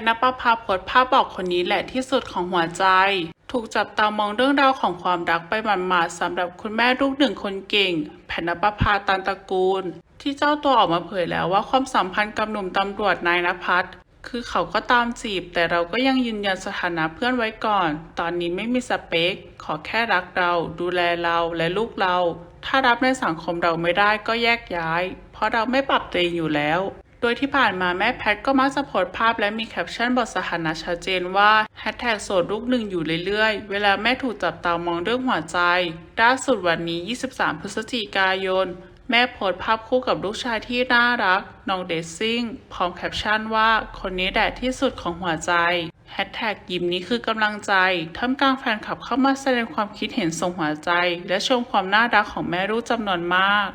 ทนปภาโพสต์ภาพบอกคนนี้แหละที่สุดของหัวใจ ถูกจับตามองเรื่องราวของความรักไปหมาดๆสำหรับคุณแม่ลูกหนึ่งคนเก่ง แพทนปภาตันตระกูล ที่เจ้าตัวออกมาเผยแล้วว่าความสัมพันธ์กับหนุ่มตำรวจนายนภัสคือเขาก็ตามจีบ แต่เราก็ยังยืนยันสถานะเพื่อนไว้ก่อน ตอนนี้ไม่มีสเปค ขอแค่รักเรา ดูแลเราและลูกเรา ถ้ารับในสังคมเราไม่ได้ก็แยกย้าย เพราะเราไม่ปรับตัวเองอยู่แล้ว โดยที่ผ่านมาแม่แพทก็มักจะโพสภาพและมีแคปชั่นบทสถานะชัดเจนว่าแฮชแท็กโสดลูกหนึ่งอยู่เรื่อยๆ เวลาแม่ถูกจับตามองเรื่องหัวใจล่าสุดวันนี้ 23 พฤศจิกายน แม่โพสภาพคู่กับลูกชายที่น่ารักน้องเดซซิ่งพร้อมแคปชั่นว่าคนนี้แดดที่สุดของหัวใจแฮชแท็กยิ้มนี้คือกำลังใจท่ามกลางแฟนคลับเข้ามาแสดงความคิดเห็นส่งหัวใจ และชมความน่ารักของแม่ลูกจำนวนมาก